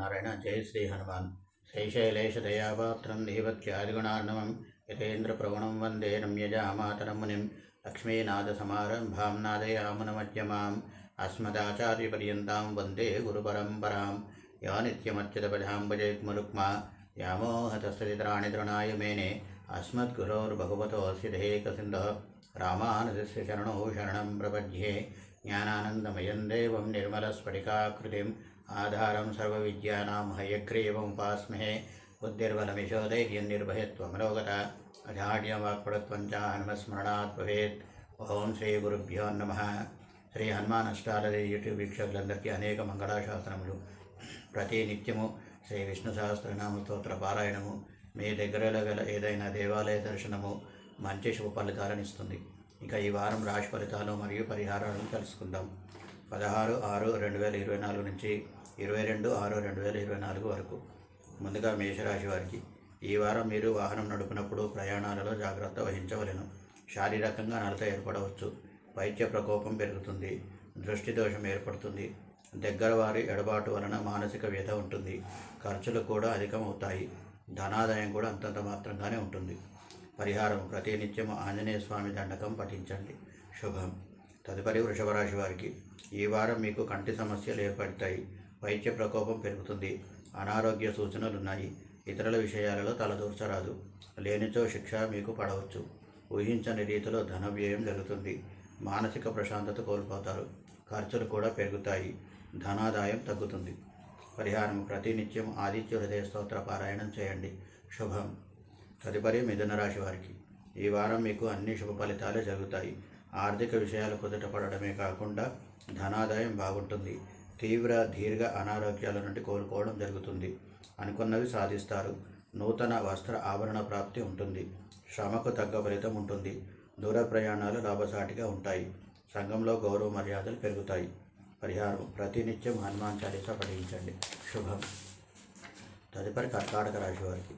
நாராயண ஜெய் ஸ்ரீ ஹனுமான் சைசைலேஷதயாபாத்திரம் தீபத்யாதிகுணார்ணவம் யதேந்திரபிரவணம் வந்தே ரம்யஜாமாதரம் முனிம் லக்ஷ்மீநாதசமாரம்பாம் நாதயாமுனமஜ்யமாம் अस्मदाचार्यपर्यन्तां वन्दे गुरुपरम्परां या नित्यमच्युतपदाम्बुजयुग्मरुक्मा व्यामोहतस्तचित्राणितृणाय मेने अस्मद्गुरोर्भगवतोऽस्य देकसिन्धः रामानुजस्य शरणौ शरणं प्रपद्ये ज्ञानानन्दमयं देवं निर्मलस्फटिकाकृतिं ఆధారం సర్వవిద్యానాం హయగ్రీవముపాస్మహే బుద్ధిర్బలమిశోధైర్యం నిర్భయత్వమరోగత అజాడ్యవాక్పడత్వం చ హనుమస్మరణాత్ భవేత్ ఓం శ్రీ గురుభ్యో నమ శ్రీ హనుమాన్ అష్టాలది యూట్యూబ్ వీక్షకులందరికీ అనేక మంగళాశాసనములు ప్రతి నిత్యము శ్రీ విష్ణు సహస్రనామ స్తోత్ర పారాయణము మీ దగ్గరలో గల ఏదైనా దేవాలయ దర్శనము మంచి శుభ ఫలితాలను ఇస్తుంది ఇక ఈ వారం రాశి ఫలితాలు మరియు పరిహారాలను తెలుసుకుందాం. పదహారు ఆరు రెండు వేల ఇరవై నాలుగు నుంచి ఇరవై రెండు ఆరు రెండు వేల ఇరవై నాలుగు వరకు. ముందుగా మేషరాశి వారికి ఈ వారం మీరు వాహనం నడుపునప్పుడు ప్రయాణాలలో జాగ్రత్త వహించవలెను. శారీరకంగా నలత ఏర్పడవచ్చు. వైద్య ప్రకోపం పెరుగుతుంది. దృష్టి దోషం ఏర్పడుతుంది. దగ్గర వారి ఎడబాటు వలన మానసిక వ్యధ ఉంటుంది. ఖర్చులు కూడా అధికమవుతాయి. ధనాదాయం కూడా అంతంత మాత్రంగానే ఉంటుంది. పరిహారం ప్రతినిత్యం ఆంజనేయ స్వామి దండకం పఠించండి. శుభం. తదుపరి వృషభ రాశి వారికి ఈ వారం మీకు కంటి సమస్యలు ఏర్పడతాయి. వైద్య ప్రకోపం పెరుగుతుంది. అనారోగ్య సూచనలు ఉన్నాయి ఇతరుల విషయాలలో తలదూర్చరాదు. లేనిచో శిక్ష మీకు పడవచ్చు. ఊహించని రీతిలో ధన వ్యయం జరుగుతుంది. మానసిక ప్రశాంతత కోల్పోతారు. ఖర్చులు కూడా పెరుగుతాయి. ధనాదాయం తగ్గుతుంది. పరిహారం ప్రతినిత్యం ఆదిత్య హృదయ స్తోత్ర పారాయణం చేయండి. శుభం. తదుపరి మిథున రాశి వారికి. ఈ వారం మీకు అన్ని శుభ ఫలితాలే జరుగుతాయి. ఆర్థిక విషయాలు కుదుట పడడమే కాకుండా ధనాదాయం బాగుంటుంది. తీవ్ర దీర్ఘ అనారోగ్యాల నుండి కోలుకోవడం జరుగుతుంది. అనుకున్నవి సాధిస్తారు. నూతన వస్త్ర ఆభరణ ప్రాప్తి ఉంటుంది. శ్రమకు తగ్గ ఫలితం ఉంటుంది. దూర ప్రయాణాలు లాభసాటిగా ఉంటాయి. సంఘంలో గౌరవ మర్యాదలు పెరుగుతాయి. పరిహారం. ప్రతినిత్యం హనుమాన్ చాలీస పఠించండి. శుభం. తదుపరి కర్కాటక రాశి వారికి.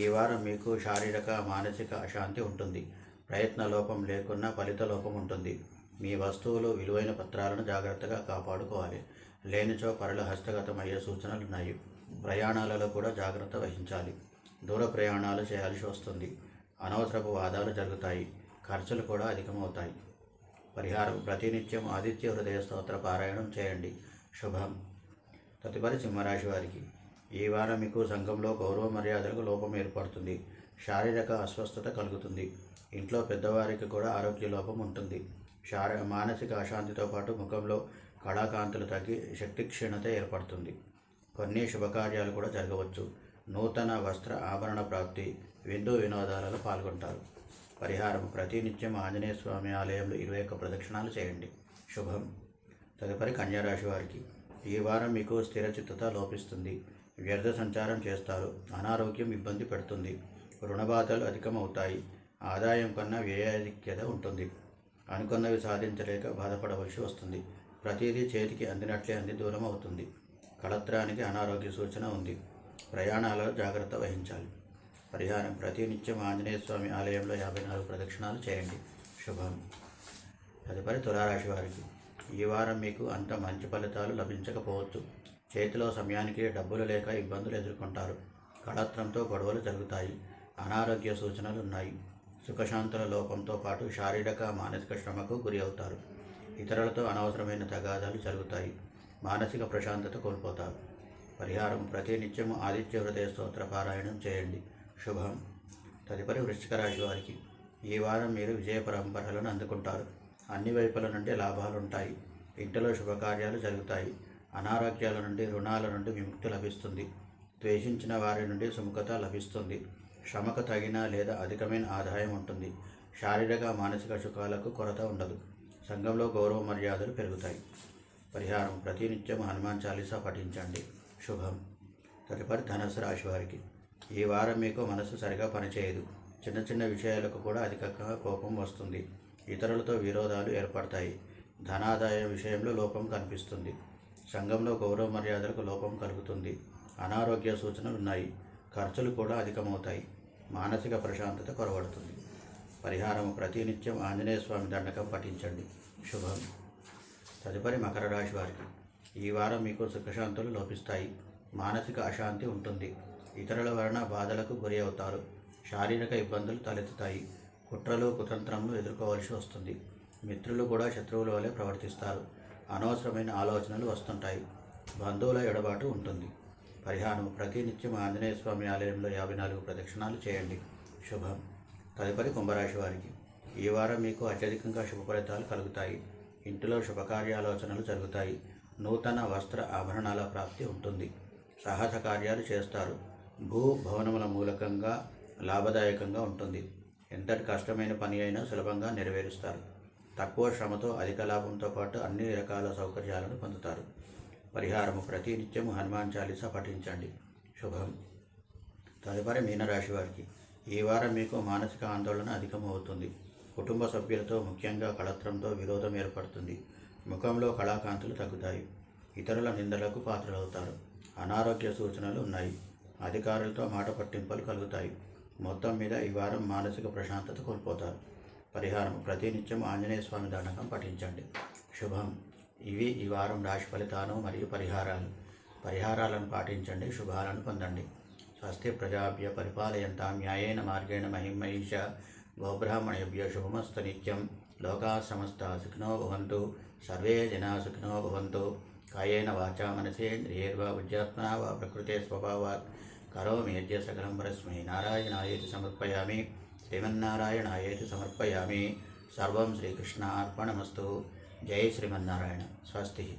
ఈ వారం మీకు శారీరక మానసిక అశాంతి ఉంటుంది. ప్రయత్న లోపం లేకున్నా ఫలిత లోపం ఉంటుంది. మీ వస్తువులు విలువైన పత్రాలను జాగ్రత్తగా కాపాడుకోవాలి. లేనిచో పరుల హస్తగతం అయ్యే సూచనలు ఉన్నాయి ప్రయాణాలలో కూడా జాగ్రత్త వహించాలి. దూర ప్రయాణాలు చేయాల్సి వస్తుంది. అనవసరపు వాదాలు జరుగుతాయి. ఖర్చులు కూడా అధికమవుతాయి. పరిహారం ప్రతినిత్యం ఆదిత్య హృదయ స్తోత్ర పారాయణం చేయండి. శుభం. తదుపరి సింహరాశి వారికి. ఈ వారం మీకు సంఘంలో గౌరవ మర్యాదలకు లోపం ఏర్పడుతుంది. శారీరక అస్వస్థత కలుగుతుంది. ఇంట్లో పెద్దవారికి కూడా ఆరోగ్య లోపం ఉంటుంది. శారీ మానసిక అశాంతితో పాటు ముఖంలో కళాకాంతులు తగ్గి శక్తి క్షీణత ఏర్పడుతుంది. కొన్ని శుభకార్యాలు కూడా జరగవచ్చు. నూతన వస్త్ర ఆభరణ ప్రాప్తి విందు వినోదాలలో పాల్గొంటారు. పరిహారం ప్రతినిత్యం ఆంజనేయ స్వామి ఆలయంలో ఇరవై ఒక్క ప్రదక్షిణాలు చేయండి. శుభం. తదుపరి కన్యారాశి వారికి ఈ వారం మీకు స్థిరచిత్తత లోపిస్తుంది. వ్యర్థ సంచారం చేస్తారు. అనారోగ్యం ఇబ్బంది పెడుతుంది. రుణబాధలు అధికమవుతాయి. ఆదాయం కన్నా వ్యయాధిక్యత ఉంటుంది. అనుకున్నవి సాధించలేక బాధపడవలసి వస్తుంది. ప్రతిదీ చేతికి అందినట్లే అంది దూరం అవుతుంది కళత్రానికి అనారోగ్య సూచన ఉంది. ప్రయాణాలలో జాగ్రత్త వహించాలి. పరిహారం ప్రతినిత్యం ఆంజనేయ స్వామి ఆలయంలో యాభై నాలుగు ప్రదక్షిణాలు చేయండి. శుభం. తదుపరి తులారాశి వారికి. ఈ వారం మీకు అంత మంచి ఫలితాలు లభించకపోవచ్చు. చేతిలో సమయానికి డబ్బులు లేక ఇబ్బందులు ఎదుర్కొంటారు. కళత్రంతో గొడవలు జరుగుతాయి. అనారోగ్య సూచనలు ఉన్నాయి. సుఖశాంతుల లోపంతో పాటు శారీరక మానసిక శ్రమకు గురి అవుతారు. ఇతరులతో అనవసరమైన తగాదాలు జరుగుతాయి. మానసిక ప్రశాంతత కోల్పోతారు. పరిహారం ప్రతినిత్యం ఆదిత్య హృదయ స్తోత్ర పారాయణం చేయండి. శుభం. తదుపరి వృశ్చిక రాశి వారికి ఈ వారం మీరు విజయ పరంపరలను అందుకుంటారు. అన్ని వైపుల నుండి లాభాలు ఉంటాయి ఇంటిలో శుభకార్యాలు జరుగుతాయి. అనారోగ్యాల నుండి రుణాల నుండి విముక్తి లభిస్తుంది. ద్వేషించిన వారి నుండి సుముఖత లభిస్తుంది. శ్రమకు తగిన లేదా అధికమైన ఆదాయం ఉంటుంది. శారీరక మానసిక సుఖాలకు కొరత ఉండదు. సంఘంలో గౌరవ మర్యాదలు పెరుగుతాయి. పరిహారం ప్రతినిత్యం హనుమాన్ చాలీసా పఠించండి. శుభం. తదుపరి ధనుసు రాశి వారికి. ఈ వారం మీకు మనసు సరిగా పనిచేయదు. చిన్న చిన్న విషయాలకు కూడా అధికంగా కోపం వస్తుంది. ఇతరులతో విరోధాలు ఏర్పడతాయి. ధనాదాయ విషయంలో లోపం కనిపిస్తుంది. సంఘంలో గౌరవ మర్యాదలకు లోపం కలుగుతుంది. అనారోగ్య సూచనలు ఉన్నాయి. ఖర్చులు కూడా అధికమవుతాయి. మానసిక ప్రశాంతత కొరవడుతుంది. పరిహారం ప్రతినిత్యం ఆంజనేయ స్వామి దండకం పఠించండి. శుభం. తదుపరి మకర రాశి వారికి ఈ వారం మీకు సుఖశాంతులు లోపిస్తాయి. మానసిక అశాంతి ఉంటుంది. ఇతరుల వలన బాధలకు గురి అవుతారు. శారీరక ఇబ్బందులు తలెత్తుతాయి. కుట్రలు కుతంత్రములు ఎదుర్కోవాల్సి వస్తుంది. మిత్రులు కూడా శత్రువుల వలె ప్రవర్తిస్తారు. అనవసరమైన ఆలోచనలు వస్తుంటాయి. బంధువుల ఎడబాటు ఉంటుంది. పరిహారం ప్రతినిత్యం ఆంజనేయ స్వామి ఆలయంలో యాభై నాలుగు ప్రదక్షిణాలు చేయండి. శుభం. తదుపరి కుంభరాశి వారికి ఈ వారం మీకు అత్యధికంగా శుభ ఫలితాలు కలుగుతాయి. ఇంటిలో శుభకార్యాలోచనలు జరుగుతాయి. నూతన వస్త్ర ఆభరణాల ప్రాప్తి ఉంటుంది. సాహస కార్యాలు చేస్తారు. భూ భవనముల మూలకంగా లాభదాయకంగా ఉంటుంది. ఎంతటి కష్టమైన పని అయినా సులభంగా నెరవేరుస్తారు. తక్కువ శ్రమతో అధిక లాభంతో పాటు అన్ని రకాల సౌకర్యాలను పొందుతారు. పరిహారము ప్రతి నిత్యము హనుమాన్ చాలీసా పఠించండి. శుభం. తదుపరి మీనరాశి వారికి ఈ వారం మీకు మానసిక ఆందోళన అధికమవుతుంది. కుటుంబ సభ్యులతో ముఖ్యంగా కళత్రంతో విరోధం ఏర్పడుతుంది. ముఖంలో కళాకాంతులు తగ్గుతాయి. ఇతరుల నిందలకు పాత్రలవుతారు. అనారోగ్య సూచనలు ఉన్నాయి. అధికారులతో మాట పట్టింపులు కలుగుతాయి. మొత్తం మీద ఈ వారం మానసిక ప్రశాంతత కోల్పోతారు. పరిహారం ప్రతినిత్యం ఆంజనేయ స్వామి దండకం పఠించండి. శుభం. ఇవి ఈ వారం రాశి ఫలితాలు మరియు పరిహారాలు. పరిహారాలను పాటించండి. శుభాలను పొందండి. స్వస్తి ప్రజాభ్య పరిపాలయంతా న్యాయేన మార్గేణ మహిమహిష గోబ్రాహ్మణేభ్య శుభమస్తు నిత్యం. లోకా సమస్త సుఖినో భవంతు. సర్వే జనా సుఖినో భవంతు. కాయేన వాచా మనసేంద్రియేర్వా విద్యాత్మనా వా ప్రకృతే స్వభావాత్. కరోమి యజ్ఞ సకలం పరస్మై నారాయణాయేతి సమర్పయామి. శ్రీమన్నారాయణాయేతి సమర్పయామి. సర్వం శ్రీకృష్ణ అర్పణమస్తు జై శ్రీమన్నారాయణ. స్వస్తి.